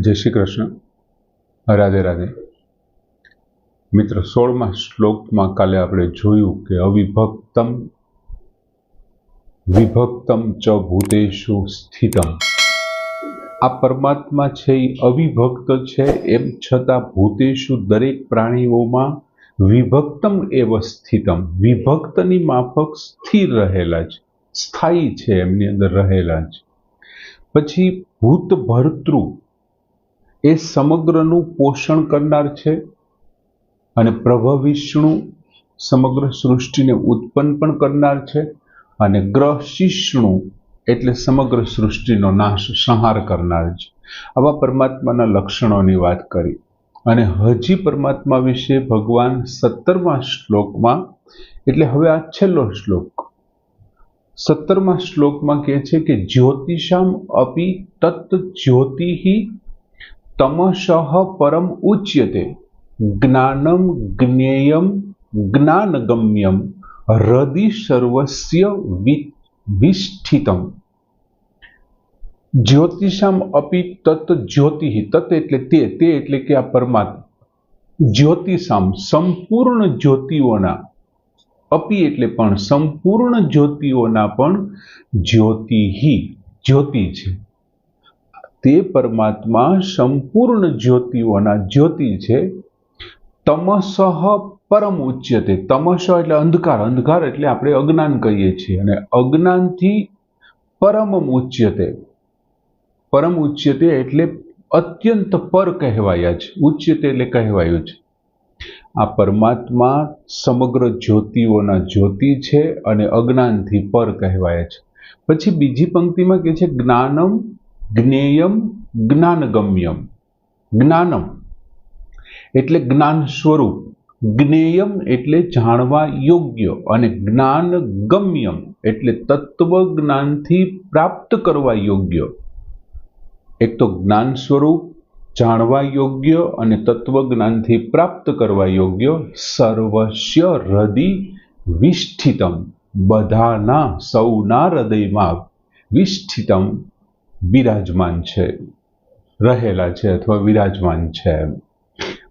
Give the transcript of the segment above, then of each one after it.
જય શ્રી કૃષ્ણ. રાધે રાધે. મિત્ર, સોળમા શ્લોકમાં કાલે આપણે જોયું કે અવિભક્તમ, વિભક્તમ ચ ભૂતેશુ સ્થિતમ. આ પરમાત્મા છે એ અવિભક્ત છે, એમ છતાં ભૂતેશુ દરેક પ્રાણીઓમાં વિભક્તમ એવ સ્થિતમ. વિભક્તની માફક સ્થિર રહેલા છે સ્થાયી છે એમની અંદર રહેલા છે પછી ભૂત ભર્તૃ એ સમગ્રનું પોષણ કરનાર છે અને પ્રભ વિષ્ણુ સમગ્ર સૃષ્ટિને ઉત્પન્ન પણ કરનાર છે અને ગ્રહ શિષ્ણુ એટલે સમગ્ર સૃષ્ટિનો નાશ સંહાર કરનાર છે. આવા પરમાત્માના લક્ષણોની વાત કરી. અને હજી પરમાત્મા વિશે ભગવાન સત્તરમા શ્લોકમાં, એટલે હવે આ છેલ્લો શ્લોક સત્તરમા શ્લોકમાં કહે છે કે જ્યોતિષામ અપી તત્ જ્યોતિ તમશઃ પરમ ઉચ્યતે જ્ઞાનમ જ્ઞેયમ જ્ઞાનગમ્યમ હૃદિ સર્વસ્ય વિષ્ઠિતમ જ્યોતિષામ અપી તત્ જ્યોતિ તત્ એટલે તે તે એટલે કે આ પરમાત્મા જ્યોતિષામ સંપૂર્ણ જ્યોતિઓના અપી એટલે પણ સંપૂર્ણ જ્યોતિઓના પણ જ્યોતિહી, જ્યોતિ છે. તે પરમાત્મા સંપૂર્ણ જ્યોતિઓના જ્યોતિ છે. તમસહ પરમ ઉચ્યતે. તમસ એટલે અંધકાર. અંધકાર એટલે આપણે અજ્ઞાન કહીએ છીએ. અને અજ્ઞાનથી પરમ ઉચ્યતે પરમ ઉચ્યતે એટલે અત્યંત પર કહેવાયા છે. ઉચ્યતે એટલે કહેવાયું છે. આ પરમાત્મા સમગ્ર જ્યોતિઓના જ્યોતિ છે અને અજ્ઞાનથી પર કહેવાય છે. પછી બીજી પંક્તિમાં કહે છે, જ્ઞાનમ, જ્ઞેયમ, જ્ઞાનગમ્યમ. જ્ઞાનમ એટલે જ્ઞાન સ્વરૂપ. જ્ઞેયમ એટલે જાણવા યોગ્ય અને જ્ઞાન ગમ્યમ એટલે તત્વ જ્ઞાનથી પ્રાપ્ત કરવા યોગ્ય. એક તો જ્ઞાન સ્વરૂપ જાણવા યોગ્ય અને તત્વજ્ઞાનથી પ્રાપ્ત કરવા યોગ્ય સર્વસ્ય હૃદય વિષ્ઠિતમ. બધાના સૌના હૃદયમાં વિષ્ઠિતમ બિરાજમાન છે. રહેલા છે અથવા વિરાજમાન છે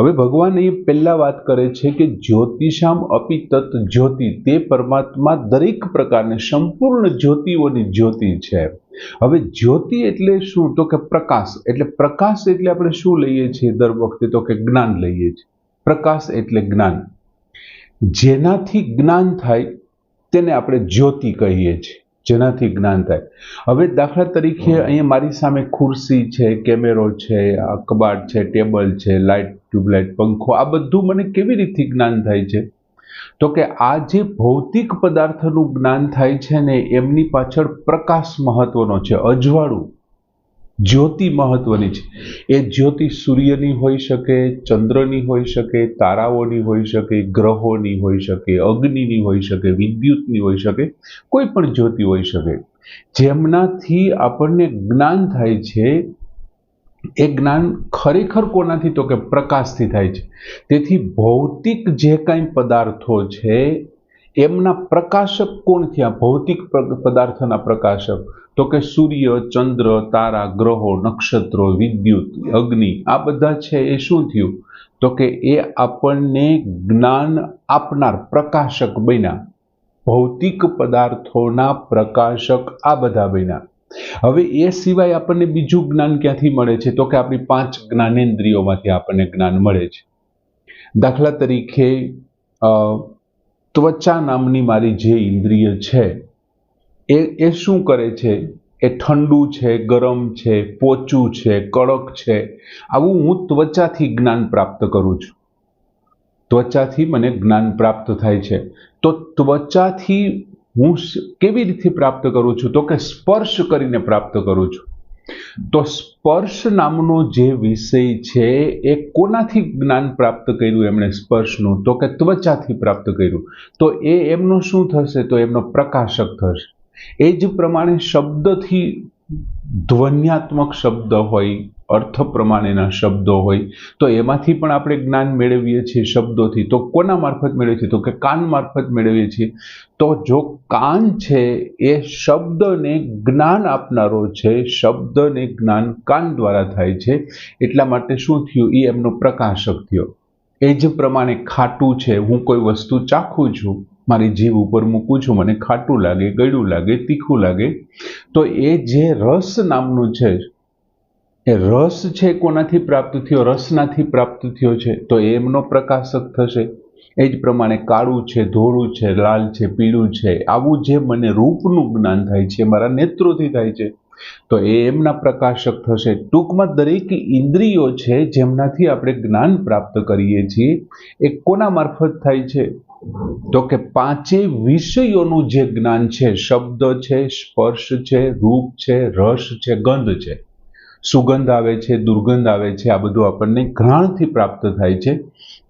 હવે ભગવાન એ પહેલા વાત કરે છે કે જ્યોતિષામ અપી જ્યોતિ. તે પરમાત્મા દરેક પ્રકારની સંપૂર્ણ જ્યોતિઓની જ્યોતિ છે. હવે જ્યોતિ એટલે શું? તો કે પ્રકાશ. એટલે પ્રકાશ એટલે આપણે શું લઈએ છીએ દર વખતે? તો કે જ્ઞાન લઈએ છીએ. પ્રકાશ એટલે જ્ઞાન. જેનાથી જ્ઞાન થાય તેને આપણે જ્યોતિ કહીએ છીએ. જેનાથી જ્ઞાન થાય. હવે દાખલા તરીકે અહીંયા મારી સામે ખુરશી છે કેમેરો છે કબાટ છે ટેબલ છે લાઇટ ટ્યુબલાઇટ પંખો આ બધું મને કેવી રીતે જ્ઞાન થાય છે? તો કે આ જે ભૌતિક પદાર્થનું જ્ઞાન થાય છે ને એમની પાછળ પ્રકાશ મહત્વનો છે અજવાળું. જ્યોતિ મહત્વની છે. એ જ્યોતિ સૂર્યની હોઈ શકે, ચંદ્રની હોઈ શકે, તારાઓની હોઈ શકે, ગ્રહોની હોઈ શકે, અગ્નિની હોઈ શકે, વિદ્યુતની હોઈ શકે, કોઈ પણ જ્યોતિ હોઈ શકે. જેમનાથી આપણને જ્ઞાન થાય છે, એ જ્ઞાન ખરેખર કોનાથી તો કે પ્રકાશથી થાય છે. તેથી ભૌતિક જે કાંઈ પદાર્થો છે, એમના પ્રકાશક કોણ થયા? ભૌતિક પદાર્થના પ્રકાશક તો કે સૂર્ય, ચંદ્ર, તારા, ગ્રહો, નક્ષત્રો, વિદ્યુત, અગ્નિ, આ બધા છે એ શું થયું? તો કે એ આપણને જ્ઞાન આપનાર પ્રકાશક બન્યા. ભૌતિક પદાર્થોના પ્રકાશક આ બધા બન્યા. હવે એ સિવાય આપણને બીજું જ્ઞાન ક્યાંથી મળે છે? તો કે આપણી પાંચ જ્ઞાનેન્દ્રિયોમાંથી આપણને જ્ઞાન મળે છે. દાખલા તરીકે ત્વચા નામની મારી જે ઇન્દ્રિય છે એ એ શું કરે છે? એ ઠંડુ છે, ગરમ છે, પોચું છે, કડક છે. આવું હું ત્વચાથી જ્ઞાન પ્રાપ્ત કરું છું. ત્વચાથી મને જ્ઞાન પ્રાપ્ત થાય છે. તો ત્વચાથી હું કેવી રીતે પ્રાપ્ત કરું છું? તો કે સ્પર્શ કરીને પ્રાપ્ત કરું છું. તો સ્પર્શ નામનો જે વિષય છે, એ કોનાથી જ્ઞાન પ્રાપ્ત કર્યું એમણે સ્પર્શનું? તો કે ત્વચાથી પ્રાપ્ત કર્યું. તો એ એમનું શું થશે? તો એમનો પ્રકાશક થશે. એ જ પ્રમાણે શબ્દથી ધ્વન્યાત્મક શબ્દ હોય, અર્થ પ્રમાણેના શબ્દો હોય, તો એમાંથી પણ આપણે જ્ઞાન મેળવીએ છીએ શબ્દોથી. તો કોના મારફત મેળવીએ છીએ? તો કે કાન મારફત મેળવીએ છીએ. તો જો કાન છે, એ શબ્દને જ્ઞાન આપનારો છે, શબ્દને જ્ઞાન કાન દ્વારા થાય છે, એટલા માટે શું થયું? એ એમનો પ્રકાશક થયો. એ જ પ્રમાણે ખાટું છે. હું કોઈ વસ્તુ ચાખું છું મારી જીભ ઉપર મૂકું છું, મને ખાટું લાગે, ગળ્યું લાગે, તીખું લાગે. તો એ જે રસ નામનું છે, એ રસ છે કોનાથી પ્રાપ્ત થયો? રસનાથી પ્રાપ્ત થયો છે. તો એ એમનો પ્રકાશક થશે. એ જ પ્રમાણે કાળું છે, ધોળું છે, લાલ છે, પીળું છે, આવું જે મને રૂપનું જ્ઞાન થાય છે, મારા નેત્રોથી થાય છે, તો એ એમના પ્રકાશક થશે. ટૂંકમાં દરેક ઇન્દ્રિયો છે જેમનાથી આપણે જ્ઞાન પ્રાપ્ત કરીએ છીએ, એ કોના મારફત થાય છે? તો કે પાંચે વિષયોનું જે જ્ઞાન છે, શબ્દ છે, સ્પર્શ છે, રૂપ છે, રસ છે, ગંધ છે. સુગંધ આવે છે, દુર્ગંધ આવે છે, આ બધું આપણને ઘ્રાણથી પ્રાપ્ત થાય છે.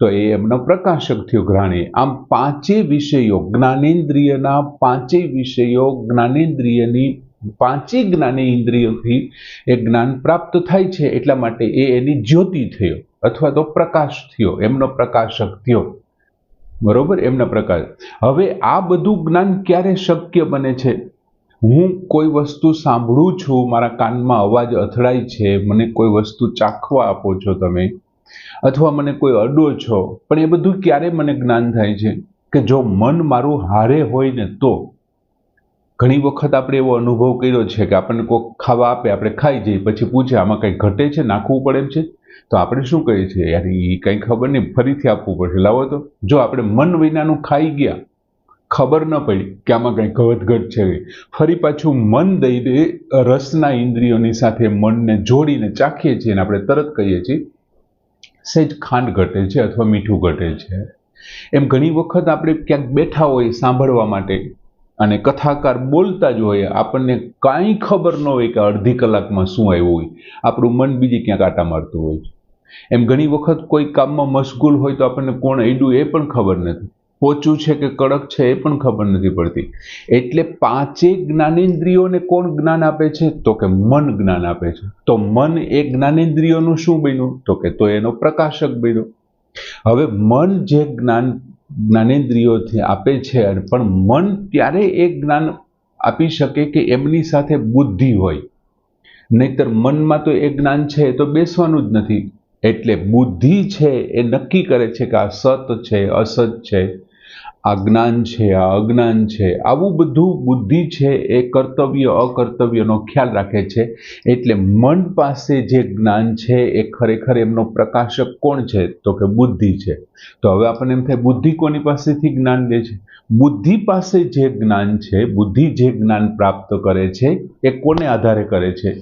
તો એ એમનો પ્રકાશક થયો ઘ્રાણી. આમ પાંચે વિષયો, જ્ઞાનેન્દ્રિયના પાંચેય વિષયો, જ્ઞાનેન્દ્રિયની પાંચેય જ્ઞાનેય ઇન્દ્રિયોથી એ જ્ઞાન પ્રાપ્ત થાય છે. એટલા માટે એ એની જ્યોતિ થયો, અથવા તો પ્રકાશ થયો, એમનો પ્રકાશક થયો. બરોબર? એમના પ્રકાર. હવે આ બધું જ્ઞાન ક્યારે શક્ય બને છે? હું કોઈ વસ્તુ સાંભળું છું, મારા કાનમાં અવાજ અથડાય છે, મને કોઈ વસ્તુ ચાખવા આપો છો તમે, અથવા મને કોઈ અડો છો, પણ એ બધું ક્યારે મને જ્ઞાન થાય છે? કે જો મન મારું હારે હોય ને તો? ઘણી વખત આપણે એવો અનુભવ કર્યો છે કે આપણને કોઈ ખાવા આપે, આપણે ખાઈ જઈએ, પછી પૂછે, આમાં કંઈ ઘટે છે? નાખવું પડે એમ છે? તો આપણે શું કહીએ છીએ? યાર એ કંઈ ખબર નહીં, ફરીથી આપવું પડશે. લાવો તો. જો આપણે મન વિનાનું ખાઈ ગયા, ખબર ન પડી કે આમાં કંઈ ઘટઘટ છે ફરી પાછું મન દઈ દે, રસના ઇન્દ્રિયોની સાથે મનને જોડીને ચાખીએ છીએ અને આપણે તરત કહીએ છીએ સહેજ ખાંડ ઘટે છે અથવા મીઠું ઘટે છે. એમ ઘણી વખત આપણે ક્યાંક બેઠા હોય સાંભળવા માટે અને કથાકાર બોલતા જ હોય, આપણને કાંઈ ખબર ન હોય કે અડધી કલાકમાં શું આવ્યું હોય. આપણું મન બીજી ક્યાંક આટા મારતું હોય છે. એમ ઘણી વખત કોઈ કામમાં મશગુલ હોય તો આપણને કોણ એડ્યું એ પણ ખબર નથી. પોચું છે કે કડક છે એ પણ ખબર નથી પડતી. એટલે પાંચે જ્ઞાનેન્દ્રિયોને કોણ જ્ઞાન આપે છે? તો કે મન જ્ઞાન આપે છે. તો મન એ જ્ઞાનેન્દ્રિયોનું શું બન્યું? તો કે તો એનો પ્રકાશક બન્યો. હવે મન જે જ્ઞાન જ્ઞાનેન્દ્રિયોથી આપે છે પણ મન ત્યારે એ જ્ઞાન આપી શકે કે એમની સાથે બુદ્ધિ હોય. નહીતર મનમાં તો એ જ્ઞાન છે એ તો બેસવાનું જ નથી. એટલે બુદ્ધિ છે એ નક્કી કરે છે કે આ સત છે, અસત છે. આ જ્ઞાન છે આ અજ્ઞાન છે. આવું બધું બુદ્ધિ છે એ કર્તવ્ય, અકર્તવ્યનો ખ્યાલ રાખે છે. એટલે મન પાસે જે જ્ઞાન છે એ ખરેખર એમનો પ્રકાશક કોણ છે? તો કે બુદ્ધિ છે. તો હવે આપણને એમ થાય, બુદ્ધિ કોની પાસેથી જ્ઞાન લે છે? બુદ્ધિ પાસે જે જ્ઞાન છે, બુદ્ધિ જે જ્ઞાન પ્રાપ્ત કરે છે, એ કોને આધારે કરે છે?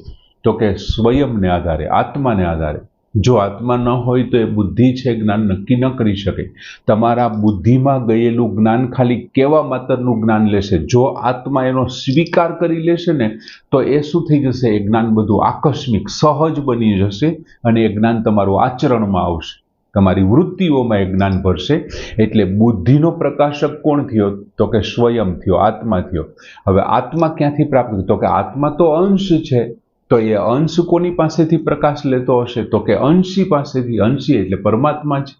તો કે સ્વયંને આધારે, આત્માને આધારે. જો આત્મા ન હોય તો એ બુદ્ધિ છે, જ્ઞાન નક્કી ન કરી શકે. તમારા બુદ્ધિમાં ગયેલું જ્ઞાન ખાલી કેવા માત્રનું જ્ઞાન લેશે? જો આત્મા એનો સ્વીકાર કરી લેશે ને, તો એ શું થઈ જશે? એ જ્ઞાન બધું આકસ્મિક, સહજ બની જશે અને એ જ્ઞાન તમારું આચરણમાં આવશે. તમારી વૃત્તિઓમાં એ જ્ઞાન ભરશે. એટલે બુદ્ધિનો પ્રકાશક કોણ થયો? તો કે સ્વયં થયો, આત્મા થયો. હવે આત્મા ક્યાંથી પ્રાપ્ત તો કે આત્મા તો અંશ છે. તો એ અંશ કોની પાસેથી પ્રકાશ લેતો હશે? તો કે અંશી પાસેથી અંશી એટલે પરમાત્મા છે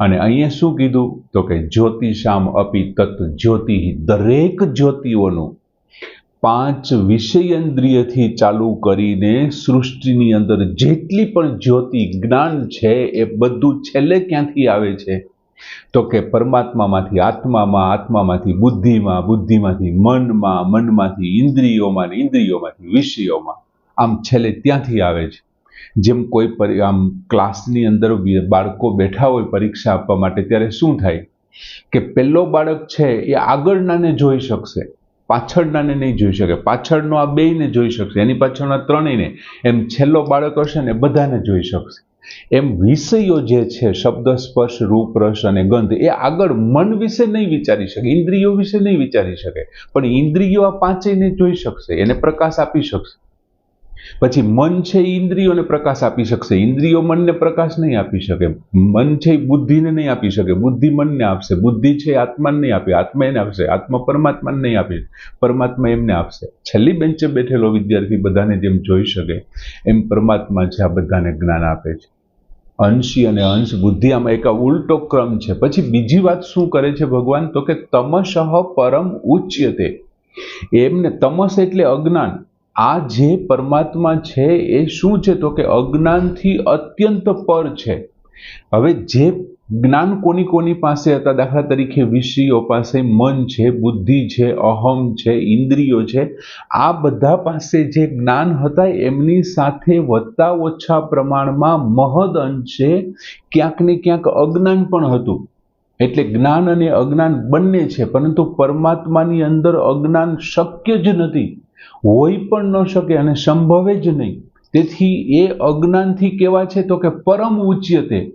અને અહીંયા શું કીધું? તો કે જ્યોતિષામ અપી તત્ જ્યોતિ દરેક જ્યોતિઓનું પાંચ વિષયેન્દ્રિયથી ચાલુ કરીને સૃષ્ટિની અંદર જેટલી પણ જ્યોતિ જ્ઞાન છે એ બધું છેલ્લે ક્યાંથી આવે છે? તો કે પરમાત્મામાંથી, આત્મામાં, આત્મામાંથી, બુદ્ધિમાં, બુદ્ધિમાંથી, મનમાં, મનમાંથી, ઇન્દ્રિયોમાં ઇન્દ્રિયોમાંથી, વિષયોમાં. આમ છેલ્લે ત્યાંથી આવે છે. જેમ કોઈ આમ ક્લાસની અંદર બાળકો બેઠા હોય પરીક્ષા આપવા માટે, ત્યારે શું થાય? કે પહેલો બાળક છે એ આગળનાને જોઈ શકશે, પાછળનાને નહીં જોઈ શકે. પાછળનો આ બેયને જોઈ શકશે, એની પાછળના ત્રણેયને. એમ છેલ્લો બાળક હશે ને બધાને જોઈ શકશે. એમ વિષયો જે છે, શબ્દ, સ્પર્શ, રૂપ, રસ અને ગંધ, એ આગળ મન વિશે નહીં વિચારી શકે, ઇન્દ્રિયો વિશે નહીં વિચારી શકે. પણ ઇન્દ્રિયો આ પાંચેયને જોઈ શકશે, એને પ્રકાશ આપી શકશે. પછી મન છે એ ઇન્દ્રિયોને પ્રકાશ આપી શકશે. ઇન્દ્રિયો મનને પ્રકાશ નહીં આપી શકે. મન છે બુદ્ધિને નહીં આપી શકે. બુદ્ધિ મનને આપશે. બુદ્ધિ છે આત્માને નહીં આપે. આત્મા એને આપશે. આત્મા પરમાત્માને નહીં આપે. પરમાત્મા એમને આપશે. છેલ્લી બેન્ચે બેઠેલો વિદ્યાર્થી બધાને જેમ જોઈ શકે, એમ પરમાત્મા છે આ બધાને જ્ઞાન આપે છે. અંશી અને અંશ બુદ્ધિ આમાં એક ઉલટો ક્રમ છે. પછી બીજી વાત શું કરે છે ભગવાન? તો કે તમશઃ પરમ ઉચ્યતે. એમને તમસ એટલે અજ્ઞાન. આ જે પરમાત્મા છે એ શું છે તો કે અજ્ઞાનથી અત્યંત પર છે. હવે જે જ્ઞાન કોની કોની પાસે હતા? દાખલા તરીકે વિષયો પાસે મન છે, બુદ્ધિ છે, અહમ છે, ઇન્દ્રિયો છે. આ બધા પાસે જે જ્ઞાન હતા એમની સાથે વધતા ઓછા પ્રમાણમાં મહદ અંશે ક્યાંક ને ક્યાંક અજ્ઞાન પણ હતું. એટલે જ્ઞાન અને અજ્ઞાન બંને છે, પરંતુ પરમાત્માની અંદર અજ્ઞાન શક્ય જ નથી. હોય પણ ન શકે અને સંભવે જ નહીં. તેથી એ અજ્ઞાનથી કેવા છે તો કે પરમ ઉચ્યતે.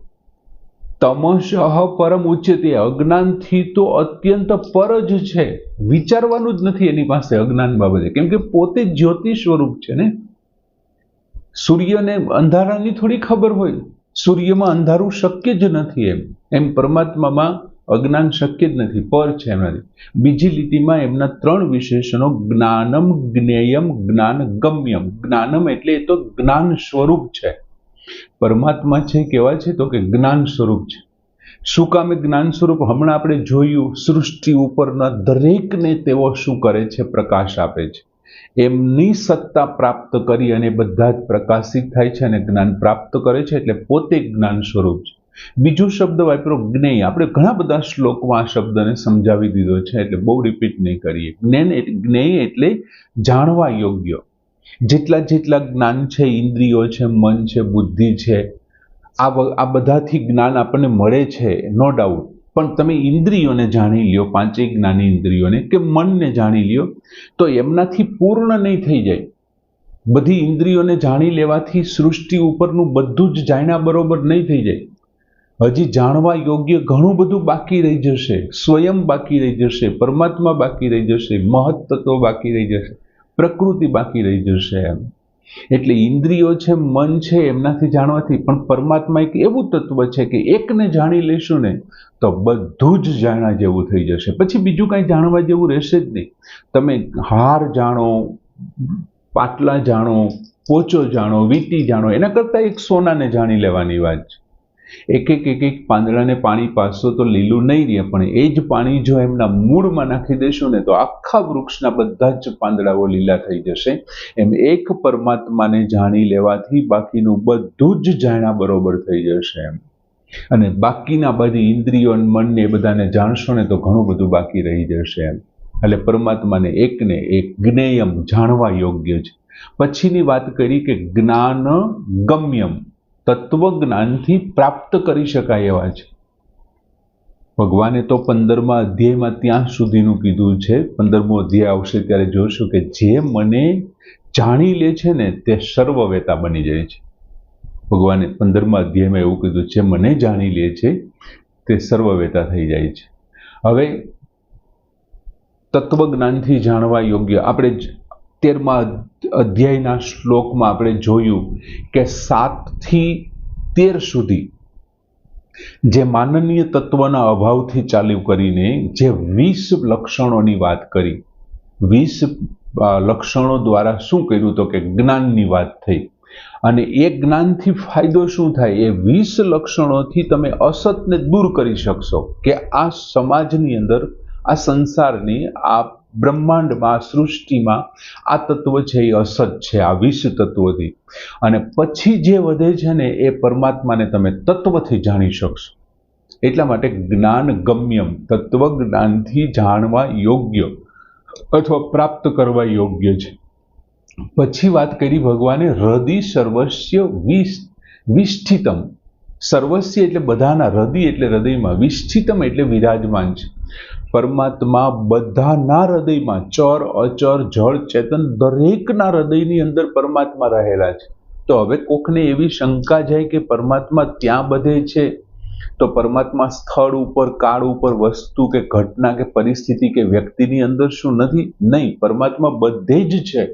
તમસહ પરમ ઉચ્યતે. અજ્ઞાનથી તો અત્યંત પર જ છે. વિચારવાનું જ નથી એની પાસે અજ્ઞાન બાબતે. કેમ કે પોતે જ્યોતિ સ્વરૂપ છે ને? સૂર્યને અંધારાની થોડી ખબર હોય. સૂર્યમાં અંધારું શક્ય જ નથી એમ. એમ પરમાત્મામાં અજ્ઞાન શક્ય જ નથી, પર છે એમનાથી. બીજી લીટીમાં એમના ત્રણ વિશેષણો જ્ઞાનમ જ્ઞેયમ જ્ઞાન ગમ્યમ જ્ઞાનમ એટલે એ તો જ્ઞાન સ્વરૂપ છે. પરમાત્મા છે કેવા છે તો કે જ્ઞાન સ્વરૂપ છે. શું કામે જ્ઞાન સ્વરૂપ? હમણાં આપણે જોયું સૃષ્ટિ ઉપરના દરેકને તેઓ શું કરે છે? પ્રકાશ આપે છે. એમની સત્તા પ્રાપ્ત કરી અને બધા જ પ્રકાશિત થાય છે અને જ્ઞાન પ્રાપ્ત કરે છે એટલે પોતે જ્ઞાન સ્વરૂપ છે. બીજો શબ્દ વાપરો જ્ઞેય. આપણે ઘણા બધા શ્લોકમાં આ શબ્દને સમજાવી દીધો છે, એટલે બહુ રિપીટ નહીં કરીએ. જ્ઞાન જ્ઞેય એટલે જાણવા યોગ્ય. જેટલા જેટલા જ્ઞાન છે, ઇન્દ્રિયો છે, મન છે, બુદ્ધિ છે, આ આ બધાથી જ્ઞાન આપણને મળે છે નો ડાઉટ પણ તમે ઇન્દ્રિયોને જાણી લ્યો, પાંચેય જ્ઞાની ઇન્દ્રિયોને, કે મનને જાણી લ્યો, તો એમનાથી પૂર્ણ નહીં થઈ જાય. બધી ઇન્દ્રિયોને જાણી લેવાથી સૃષ્ટિ ઉપરનું બધું જ જાણ્યા બરોબર નહીં થઈ જાય. હજી જાણવા યોગ્ય ઘણું બધું બાકી રહી જશે. સ્વયં બાકી રહી જશે, પરમાત્મા બાકી રહી જશે મહત્તત્વ બાકી રહી જશે, પ્રકૃતિ બાકી રહી જશે એમ. એટલે ઇન્દ્રિયો છે, મન છે, એમનાથી જાણવાથી, પણ પરમાત્મા એક એવું તત્વ છે કે એકને જાણી લઈશું ને, તો બધું જ જાણવા જેવું થઈ જશે. પછી બીજું કાંઈ જાણવા જેવું રહેશે જ નહીં. તમે હાર જાણો, પાટલા જાણો, પોચો જાણો, વીટી જાણો, એના કરતાં એક સોનાને જાણી લેવાની વાત છે. એક એક એક એક પાંદડાને પાણી પાસશો તો લીલું નહીં રહે, પણ એ જ પાણી જો એમના મૂળમાં નાખી દેશો ને તો આખા વૃક્ષના બધા જ પાંદડાઓ લીલા થઈ જશે. એમ એક પરમાત્માને જાણી લેવાથી બાકીનું બધું જ જાણ્યા બરોબર થઈ જશે એમ. અને બાકીના બધી ઇન્દ્રિયો અને મનને એ બધાને જાણશો ને તો ઘણું બધું બાકી રહી જશે એમ. એટલે પરમાત્માને એકને એક જ્ઞેયમ જાણવા યોગ્ય છે. પછીની વાત કરી કે જ્ઞાન ગમ્યમ. તત્વજ્ઞાનથી પ્રાપ્ત કરી શકાય એવા છે. ભગવાને તો પંદરમા અધ્યાયમાં ત્યાં સુધીનું કીધું છે. પંદરમો અધ્યાય આવશે ત્યારે જોશું કે જે મને જાણી લે છે ને તે સર્વવેતા બની જાય છે. ભગવાને પંદરમા અધ્યાયમાં એવું કીધું છે, મને જાણી લે છે, તે સર્વવેતા થઈ જાય છે. હવે તત્વજ્ઞાનથી જાણવા યોગ્ય આપણે તેરમા અધ્યાયના શ્લોકમાં આપણે જોયું કે સાતથી તેર સુધી જે માનનીય તત્વના અભાવથી ચાલુ કરીને જે વીસ લક્ષણોની વાત કરી, વીસ લક્ષણો દ્વારા શું કર્યું તો કે જ્ઞાનની વાત થઈ. અને એ જ્ઞાનથી ફાયદો શું થાય? એ વીસ લક્ષણોથી તમે અસતને દૂર કરી શકશો કે આ સમાજની અંદર, આ સંસારની, આ બ્રહ્માંડમાં સૃષ્ટિમાં આ તત્વ છે એ અસત છે, આ વિષ તત્વથી. અને પછી જે વધે છે ને એ પરમાત્માને તમે તત્વથી જાણી શકશો. એટલા માટે જ્ઞાન ગમ્યમ, તત્વ જ્ઞાનથી જાણવા યોગ્ય અથવા પ્રાપ્ત કરવા યોગ્ય છે. પછી વાત કરી ભગવાને હૃદય સર્વસ્ય વિશ વિષ્ઠિતમ. સર્વસ્ય એટલે બધાના હૃદય એટલે હૃદયમાં, વિષ્ઠિતમ એટલે વિરાજમાન છે. પરમાત્મા બધાના હૃદયમાં ચર, અચર, જળ, ચેતન દરેકના હૃદયની અંદર પરમાત્મા રહેલા છે. તો હવે કોકને એવી શંકા જાય કે પરમાત્મા ત્યાં બધે છે? તો પરમાત્મા સ્થળ ઉપર, કાળ ઉપર, વસ્તુ કે ઘટના કે પરિસ્થિતિ કે વ્યક્તિની અંદર શું નથી? નહીં, પરમાત્મા બધે જ છે.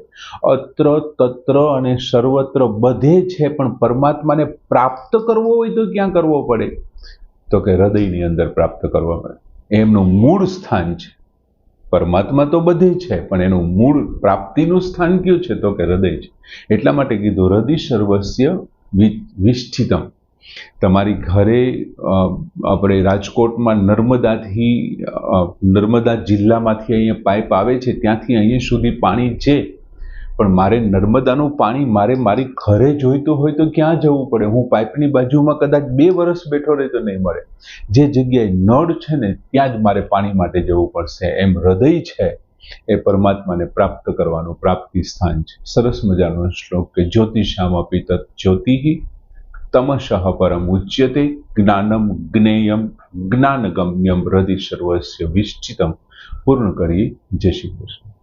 અત્ર, તત્ર અને સર્વત્ર બધે છે, પણ પરમાત્માને પ્રાપ્ત કરવો હોય તો ક્યાં કરવો પડે? તો કે હૃદયની અંદર પ્રાપ્ત કરવા પડે. એમનું મૂળ સ્થાન છે. પરમાત્મા તો બધે છે, પણ એનું મૂળ પ્રાપ્તિનું સ્થાન કયું છે તો કે હૃદય છે. એટલા માટે કીધું, હૃદય સર્વસ્ય વિષ્ઠિતમ. તમારી ઘરે આપણે રાજકોટમાં નર્મદાથી નર્મદા જિલ્લામાંથી અહીંયા પાઇપ આવે છે, ત્યાંથી અહીંયા સુધી પાણી છે. પણ મારે નર્મદાનું પાણી મારે મારી ઘરે જોઈતું હોય તો ક્યાં જવું પડે? હું પાઇપની બાજુમાં કદાચ બે વર્ષ બેઠો રહે તો નહીં મળે. જે જગ્યાએ નળ છે ને, ત્યાં જ મારે પાણી માટે જવું પડશે. એમ હૃદય છે એ પરમાત્માને પ્રાપ્ત કરવાનું પ્રાપ્તિ સ્થાન છે. સરસ મજાનો શ્લોક કે જ્યોતિષામ અપી તत् જ્યોતિઃ તમશઃ પરમ ઉચ્યતે જ્ઞાનમ જ્ઞેયમ જ્ઞાનગમ્યમ હૃદય સર્વસ્ય વિશ્ચિતમ. પૂર્ણ કરીએ. જય શ્રી કૃષ્ણ.